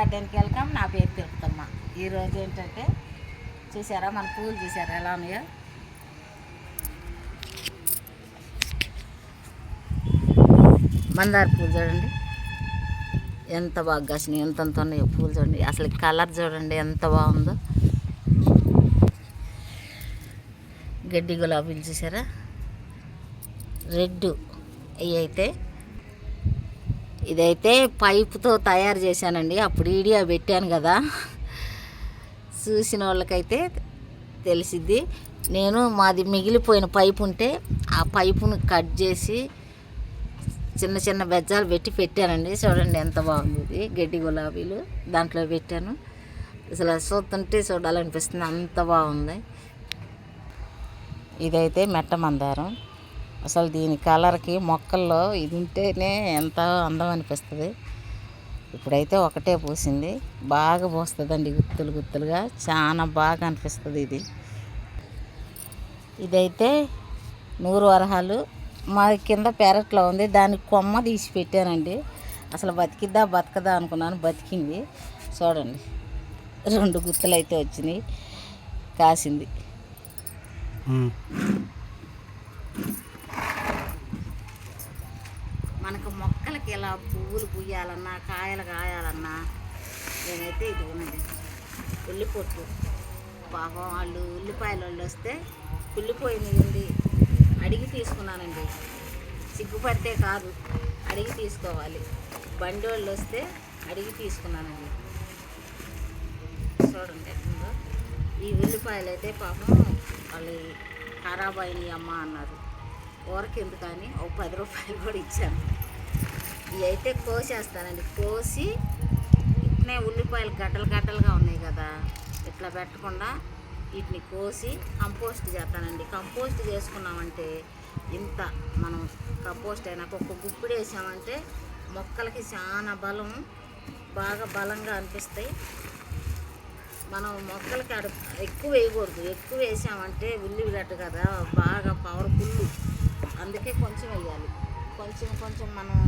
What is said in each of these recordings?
గార్డెన్కి వెళ్తాం నా పేరు తిరుపతమ్మ. ఈరోజు ఏంటంటే చూసారా మన పూలు చూసారా ఎలా ఉన్నాయో? మందార పూలు చూడండి. ఎంత బాగా కాసినాయి ఎంత ఉన్నాయో పూలు చూడండి. అసలు కలర్ చూడండి ఎంత బాగుందో. గడ్డి గులాబీలు చూసారా? రెడ్ ఇవి అయితే ఇదైతే పైపుతో తయారు చేశానండి. అప్పుడు వీడియో పెట్టాను కదా. చూసిన వాళ్ళకైతే తెలిసిద్ది. నేను మాది మిగిలిపోయిన పైపు ఉంటే ఆ పైపును కట్ చేసి చిన్న చిన్న బెజ్జాలు పెట్టి పెట్టానండి. చూడండి ఎంత బాగుంది. ఇది గడ్డి గులాబీలు దాంట్లో పెట్టాను. అసలు చూస్తుంటే చూడాలనిపిస్తుంది. అంత బాగుంది. ఇదైతే మెట్ట మందారం. అసలు దీని కలర్కి మొక్కల్లో ఇది ఉంటేనే ఎంత అందం అనిపిస్తుంది. ఇప్పుడైతే ఒకటే పూసింది. బాగా పూస్తుందండి గుత్తులు గుత్తులుగా. చాలా బాగా అనిపిస్తుంది ఇది. ఇదైతే నూరు వరహాలు. మా కింద పెరట్లో ఉంది. దానికి కొమ్మ తీసి పెట్టానండి. అసలు బతికిద్దా బతకదా అనుకున్నాను. బతికింది. చూడండి. రెండు గుత్తులు అయితే వచ్చినాయి. కాసింది మనకు మొక్కలకి ఇలా పువ్వులు పుయ్యాలన్నా కాయలు కాయాలన్నా నేనైతే ఇది ఉన్నది. ఉల్లి పొట్టు పాపం వాళ్ళు ఉల్లిపాయలు వాళ్ళు వస్తే కుళ్ళిపోయింది అడిగి తీసుకున్నానండి. సిగ్గుపడితే కాదు. అడిగి తీసుకోవాలి. బండి వాళ్ళు వస్తే అడిగి తీసుకున్నానండి. చూడండి ఎట్లుందో. ఈ ఉల్లిపాయలు అయితే పాపం వాళ్ళు ఖరాబ్ అయినాయి అమ్మ అన్నారు. ఊరకెందుకని ఓ ఒక పది రూపాయలు కూడా ఇచ్చాను. ఇవి అయితే కోసేస్తానండి. కోసి ఇట్నే ఉల్లిపాయలు గడ్డలు గడ్డలుగా ఉన్నాయి కదా ఇట్లా పెట్టకుండా వీటిని కోసి కంపోస్ట్ చేస్తానండి. కంపోస్ట్ చేసుకున్నామంటే ఇంత మనం కంపోస్ట్ అయినాక ఒక గుప్పిడి వేసామంటే మొక్కలకి చాలా బలం బాగా బలంగా అనిపిస్తాయి. మనం మొక్కలకి అడు ఎక్కువ వేయకూడదు. ఎక్కువ వేసామంటే ఉల్లిగడ్డ కదా బాగా పవర్ఫుల్. అందుకే కొంచెం వేయాలి. కొంచెం కొంచెం మనం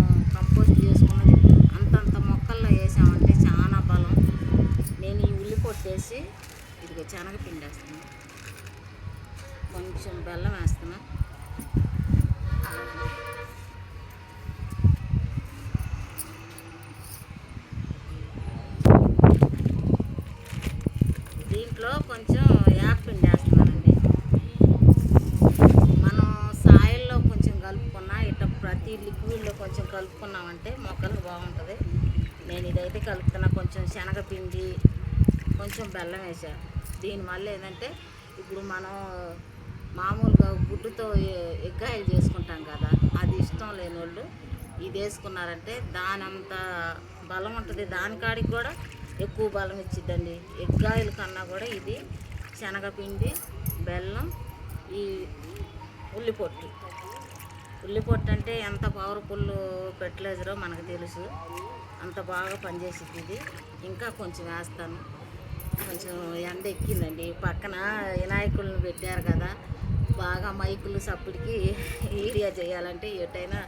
శనగపిండి వేస్తాము కొంచెం బెల్లం వేస్తాము దీంట్లో కొంచెం యాపిండి వేస్తున్నానండి మనం సాయిల్లో కొంచెం కలుపుకున్నా ఇట్లా ప్రతి లిక్విడ్లో కొంచెం కలుపుకున్నామంటే మొక్కలకు బాగుంటుంది. నేను ఇదైతే కలుపుతున్నా కొంచెం శనగపిండి కొంచెం బెల్లం వేసాను దీనివల్ల ఏంటంటే ఇప్పుడు మనం మామూలుగా గుడ్డుతో ఎగ్గాయలు చేసుకుంటాం కదా అది ఇష్టం లేని వాళ్ళు ఇది వేసుకున్నారంటే దాని అంత బలం ఉంటుంది. దాని కాడికి కూడా ఎక్కువ బలం ఇచ్చిద్దండి. ఎగ్గాయల కన్నా కూడా ఇది శనగపిండి బెల్లం ఈ ఉల్లిపొట్టు. ఉల్లిపొట్టు అంటే ఎంత పవర్ఫుల్ ఫెర్టిలైజరో మనకు తెలుసు. అంత బాగా పనిచేసింది ఇది. ఇంకా కొంచెం వేస్తాను. కొంచెం ఎండ ఎక్కిందండి పక్కన వినాయకులను పెట్టారు కదా. బాగా మైకులు సప్పుడికి ఏరియా చేయాలంటే ఎటైనా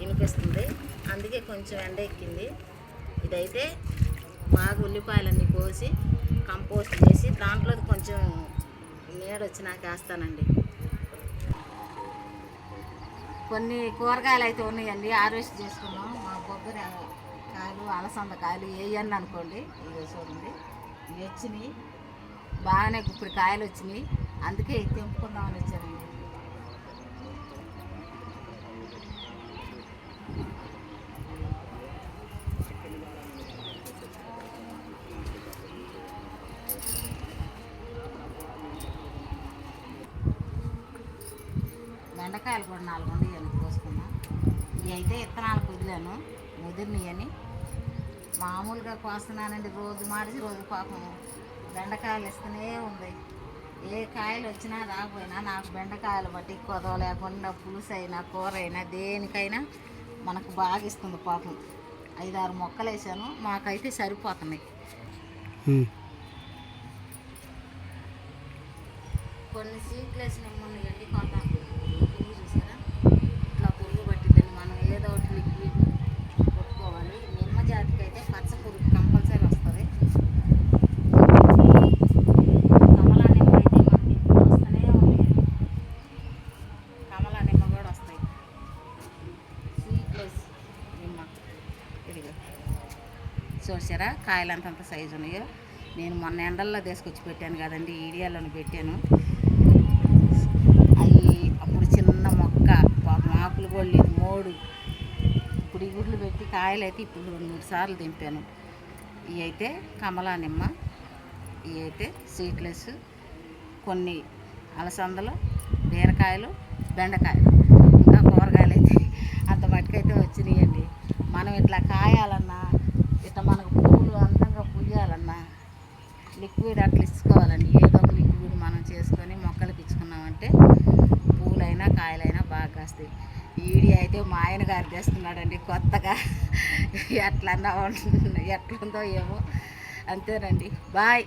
వినిపిస్తుంది. అందుకే కొంచెం ఎండ ఎక్కింది ఇదైతే బాగా ఉల్లిపాయలన్నీ కోసి కంపోస్ట్ చేసి దాంట్లో కొంచెం నీడ వచ్చినాక వేస్తానండి కొన్ని కూరగాయలు అయితే ఉన్నాయండి. హార్వెస్ట్ చేసుకున్నాం. మా కొబ్బరి కాయలు అలసంద కాయలు వేయండి అనుకోండి. చూడండి. వచ్చినాయి. బాగానే ఇప్పుడు కాయలు వచ్చినాయి. అందుకే తెంపుకుందామని వచ్చానండి బెండకాయలు కూడా నాలుగు ఉండేవి కోసుకున్నా. ఇవి అయితే ఇత్తనాలు కుదిలాను అని. మామూలుగా కోస్తున్నానండి. రోజు మార్చి రోజు పాపం బెండకాయలు ఇస్తూనే ఉంది. ఏ కాయలు వచ్చినా రాకపోయినా నాకు బెండకాయలు బట్టి కొదవ లేకుండా పులుసు అయినా కూర అయినా దేనికైనా మనకు బాగా ఇస్తుంది పాపం ఐదారు మొక్కలు వేసాను. మాకైతే సరిపోతున్నాయి. కొన్ని సీట్లు వేసిన ఉన్నాయండి కొంత పురుగు చూసారా ఇట్లా పురుగు పట్టిందండి మనం ఏదో ఒకటి లిక్విడ్ కొట్టుకోవాలి నిమ్మ జాతికి అయితే పచ్చ పురుగు కంపల్సరీ వస్తుంది చూసారా? కాయలు అంతంత సైజు ఉన్నాయో. నేను మొన్న ఎండల్లో తీసుకొచ్చి పెట్టాను కదండి ఈడియాలోని పెట్టాను. అవి అప్పుడు చిన్న మొక్క మాకులు ఆకులు కూడా మోడు. ఇప్పుడు ఈ గుడ్లు పెట్టి కాయలు అయితే ఇప్పుడు రెండు మూడు సార్లు దింపాను. ఇవి అయితే కమలా నిమ్మ ఇవి అయితే సీడ్లెస్ కొన్ని అలసందలు బీరకాయలు బెండకాయలు. ఇంకా కూరగాయలు అయితే అంత మట్టుకైతే వచ్చినాయండి. మనం ఇట్లా కాయాలన్నా ఇట్లా మనకు పువ్వులు అందంగా పుయ్యాలన్నా లిక్విడ్ అట్లా ఇచ్చుకోవాలండి. ఏదో ఒక లిక్విడ్ మనం చేసుకొని మొక్కలకి ఇచ్చుకున్నామంటే పూలైనా కాయలైనా బాగా కాస్తాయి. ఈడి అయితే మా ఆయన గారు తెస్తున్నాడండి కొత్తగా. ఎట్లన్నా ఉంటుంది ఎట్లుందో ఏమో. అంతేనండి. బాయ్.